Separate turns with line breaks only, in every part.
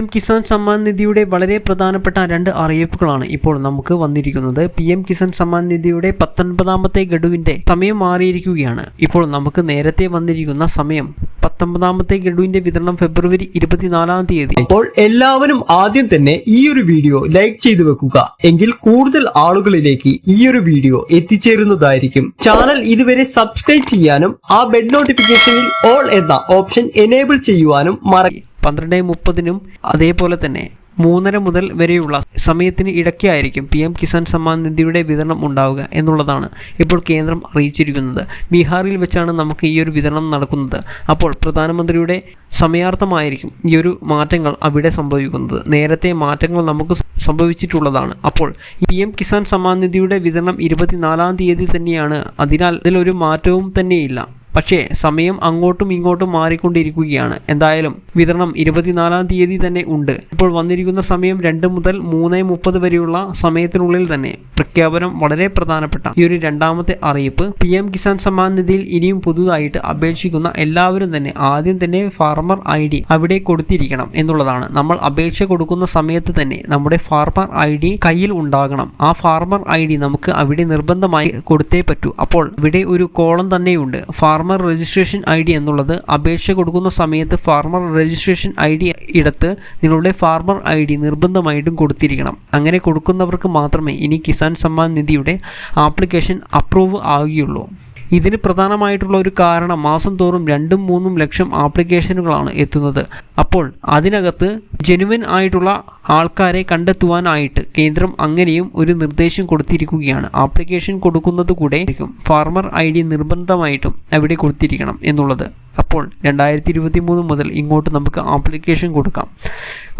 M Kisan Samman നിധിയുടെ വളരെ പ്രധാനപ്പെട്ട രണ്ട് അറിയിപ്പുകളാണ് ഇപ്പോൾ നമുക്ക് വന്നിരിക്കുന്നത്. പി എം കിസാൻ സമ്മാൻ നിധിയുടെ പത്തൊൻപതാമത്തെ ഗഡുവിന്റെ സമയം മാറിയിരിക്കുകയാണ്. ഇപ്പോൾ നമുക്ക് നേരത്തെ വന്നിരിക്കുന്ന സമയം പത്തൊമ്പതാമത്തെ ഗഡുവിന്റെ വിതരണം ഫെബ്രുവരി ഇരുപത്തിനാലാം തീയതി.
അപ്പോൾ എല്ലാവരും ആദ്യം തന്നെ ഈ ഒരു വീഡിയോ ലൈക്ക് ചെയ്തു വെക്കുക. എങ്കിൽ കൂടുതൽ ആളുകളിലേക്ക് ഈ ഒരു വീഡിയോ എത്തിച്ചേരുന്നതായിരിക്കും. ചാനൽ ഇതുവരെ സബ്സ്ക്രൈബ് ചെയ്യാനും ആ ബെഡ് നോട്ടിഫിക്കേഷനിൽ ഓൾ എന്ന ഓപ്ഷൻ എനേബിൾ ചെയ്യുവാനും മറ
പന്ത്രണ്ട് മുപ്പതിനും അതേപോലെ തന്നെ മൂന്നര മുതൽ വരെയുള്ള സമയത്തിന് ഇടയ്ക്കായിരിക്കും പി എം കിസാൻ സമ്മാൻ നിധിയുടെ വിതരണം ഉണ്ടാവുക എന്നുള്ളതാണ് ഇപ്പോൾ കേന്ദ്രം അറിയിച്ചിരിക്കുന്നത്. ബീഹാറിൽ വെച്ചാണ് നമുക്ക് ഈ ഒരു വിതരണം നടക്കുന്നത്. അപ്പോൾ പ്രധാനമന്ത്രിയുടെ സമയാർത്ഥമായിരിക്കും ഈ ഒരു മാറ്റങ്ങൾ അവിടെ സംഭവിക്കുന്നത്. നേരത്തെ മാറ്റങ്ങൾ നമുക്ക് സംഭവിച്ചിട്ടുള്ളതാണ്. അപ്പോൾ പി എം കിസാൻ സമ്മാൻ നിധിയുടെ വിതരണം ഇരുപത്തിനാലാം തീയതി തന്നെയാണ്. അതിനാൽ ഇതിലൊരു മാറ്റവും തന്നെയില്ല. പക്ഷേ സമയം അങ്ങോട്ടും ഇങ്ങോട്ടും മാറിക്കൊണ്ടിരിക്കുകയാണ്. എന്തായാലും വിതരണം ഇരുപത്തിനാലാം തീയതി തന്നെ ഉണ്ട്. ഇപ്പോൾ വന്നിരിക്കുന്ന സമയം രണ്ട് മുതൽ മൂന്ന് മുപ്പത് വരെയുള്ള സമയത്തിനുള്ളിൽ തന്നെ പ്രഖ്യാപനം വളരെ പ്രധാനപ്പെട്ട ഈ ഒരു രണ്ടാമത്തെ അറിയിപ്പ്. പി എം കിസാൻ സമ്മാൻ നിധിയിൽ ഇനിയും പുതുതായിട്ട് അപേക്ഷിക്കുന്ന എല്ലാവരും തന്നെ ആദ്യം തന്നെ ഫാർമർ ഐ ഡി അവിടെ കൊടുത്തിരിക്കണം എന്നുള്ളതാണ്. നമ്മൾ അപേക്ഷ കൊടുക്കുന്ന സമയത്ത് തന്നെ നമ്മുടെ ഫാർമർ ഐ ഡി കയ്യിൽ ഉണ്ടാകണം. ആ ഫാർമർ ഐ ഡി നമുക്ക് അവിടെ നിർബന്ധമായി കൊടുത്തേ പറ്റൂ. അപ്പോൾ ഇവിടെ ഒരു കോളം തന്നെയുണ്ട്. ഫാർമർ രജിസ്ട്രേഷൻ ഐ ഡി എന്നുള്ളത് അപേക്ഷ കൊടുക്കുന്ന സമയത്ത് ഫാർമർ രജിസ്ട്രേഷൻ ഐ ഡി ഇടത്ത് നിങ്ങളുടെ ഫാർമർ ഐ ഡി നിർബന്ധമായിട്ടും കൊടുത്തിരിക്കണം. അങ്ങനെ കൊടുക്കുന്നവർക്ക് മാത്രമേ ഇനി കിസാൻ സമ്മാൻ നിധിയുടെ ആപ്ലിക്കേഷൻ അപ്രൂവ് ആവുകയുള്ളൂ. ഇതിന് പ്രധാനമായിട്ടുള്ള ഒരു കാരണം മാസം തോറും രണ്ടും മൂന്നും ലക്ഷം ആപ്ലിക്കേഷനുകളാണ് എത്തുന്നത്. അപ്പോൾ അതിനകത്ത് ജെനുവൻ ആയിട്ടുള്ള ആൾക്കാരെ കണ്ടെത്തുവാനായിട്ട് കേന്ദ്രം അങ്ങനെയും ഒരു നിർദ്ദേശം കൊടുത്തിരിക്കുകയാണ്. ആപ്ലിക്കേഷൻ കൊടുക്കുന്നത് കൂടെ ഫാർമർ ഐ ഡി നിർബന്ധമായിട്ടും അവിടെ കൊടുത്തിരിക്കണം എന്നുള്ളത്. അപ്പോൾ രണ്ടായിരത്തി ഇരുപത്തി മൂന്ന് മുതൽ ഇങ്ങോട്ട് നമുക്ക് ആപ്ലിക്കേഷൻ കൊടുക്കാം.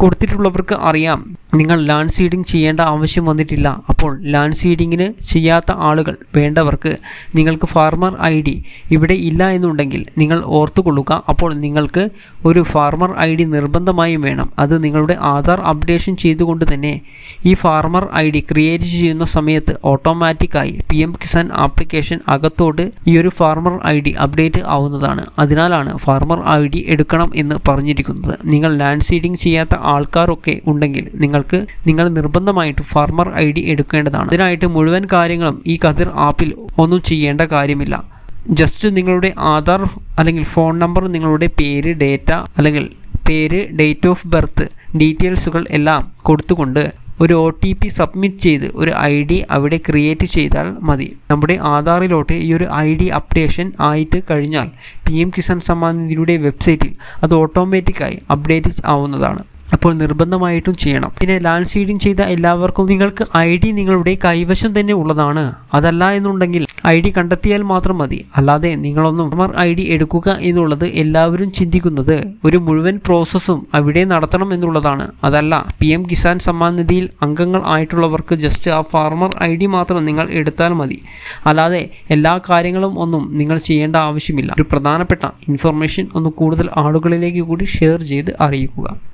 കൊടുത്തിട്ടുള്ളവർക്ക് അറിയാം നിങ്ങൾ ലാൻഡ് സീഡിംഗ് ചെയ്യേണ്ട ആവശ്യം വന്നിട്ടില്ല. അപ്പോൾ ലാൻഡ് സീഡിങ്ങിന് ചെയ്യാത്ത ആളുകൾ വേണ്ടവർക്ക് നിങ്ങൾക്ക് ഫാർമർ ഐ ഡി ഇവിടെ ഇല്ല എന്നുണ്ടെങ്കിൽ നിങ്ങൾ ഓർത്തു ഓർത്തുകൊള്ളുക. അപ്പോൾ നിങ്ങൾക്ക് ഒരു ഫാർമർ ഐ ഡി നിർബന്ധമായും വേണം. അത് നിങ്ങളുടെ ആധാർ അപ്ഡേഷൻ ചെയ്തുകൊണ്ട് തന്നെ ഈ ഫാർമർ ഐ ഡി ക്രിയേറ്റ് ചെയ്യുന്ന സമയത്ത് ഓട്ടോമാറ്റിക്കായി പി എം കിസാൻ ആപ്ലിക്കേഷൻ അകത്തോട്ട് ഈ ഒരു ഫാർമർ ഐ ഡി അപ്ഡേറ്റ് ആവുന്നതാണ്. അതിനാലാണ് ഫാർമർ ഐ ഡി എടുക്കണം എന്ന് പറഞ്ഞിരിക്കുന്നത്. നിങ്ങൾ ലാൻഡ് സീഡിംഗ് ചെയ്യാത്ത ആൾക്കാരൊക്കെ ഉണ്ടെങ്കിൽ നിങ്ങൾക്ക് നിങ്ങൾ നിർബന്ധമായിട്ട് ഫാർമർ ഐ ഡി എടുക്കേണ്ടതാണ്. അതിനായിട്ട് മുഴുവൻ കാര്യങ്ങളും ഈ കതിർ ആപ്പിൽ ഒന്നും ചെയ്യേണ്ട കാര്യമില്ല. ജസ്റ്റ് നിങ്ങളുടെ ആധാർ അല്ലെങ്കിൽ ഫോൺ നമ്പർ നിങ്ങളുടെ പേര് ഡേറ്റ അല്ലെങ്കിൽ പേര് ഡേറ്റ് ഓഫ് ബർത്ത് ഡീറ്റെയിൽസുകൾ എല്ലാം കൊടുത്തുകൊണ്ട് ഒരു ഒ ടി പി സബ്മിറ്റ് ചെയ്ത് ഒരു ഐ ഡി അവിടെ ക്രിയേറ്റ് ചെയ്താൽ മതി. നമ്മുടെ ആധാറിലോട്ട് ഈ ഒരു ഐ ഡി അപ്ഡേഷൻ ആയിട്ട് കഴിഞ്ഞാൽ പി എം കിസാൻ സമ്മാൻ നിധിയുടെ വെബ്സൈറ്റിൽ അത് ഓട്ടോമാറ്റിക്കായി അപ്ഡേറ്റ് ആവുന്നതാണ്. അപ്പോൾ നിർബന്ധമായിട്ടും ചെയ്യണം. പിന്നെ ലാൻഡ് സീഡിംഗ് ചെയ്ത എല്ലാവർക്കും നിങ്ങൾക്ക് ഐ ഡി നിങ്ങളുടെ കൈവശം തന്നെ ഉള്ളതാണ്. അതല്ല എന്നുണ്ടെങ്കിൽ ഐ ഡി കണ്ടെത്തിയാൽ മാത്രം മതി. അല്ലാതെ നിങ്ങളൊന്നും ഫാർമർ ഐ ഡി എടുക്കുക എന്നുള്ളത് എല്ലാവരും ചിന്തിക്കുന്നത്. ഒരു മുഴുവൻ പ്രോസസ്സും അവിടെ നടത്തണം എന്നുള്ളതാണ്. അതല്ല പി എം കിസാൻ സമ്മാൻ നിധിയിൽ അംഗങ്ങൾ ആയിട്ടുള്ളവർക്ക് ജസ്റ്റ് ആ ഫാർമർ ഐ ഡി മാത്രം നിങ്ങൾ എടുത്താൽ മതി. അല്ലാതെ എല്ലാ കാര്യങ്ങളും ഒന്നും നിങ്ങൾ ചെയ്യേണ്ട ആവശ്യമില്ല. ഒരു പ്രധാനപ്പെട്ട ഇൻഫർമേഷൻ ഒന്ന് കൂടുതൽ ആളുകളിലേക്ക് കൂടി ഷെയർ ചെയ്ത് അറിയിക്കുക.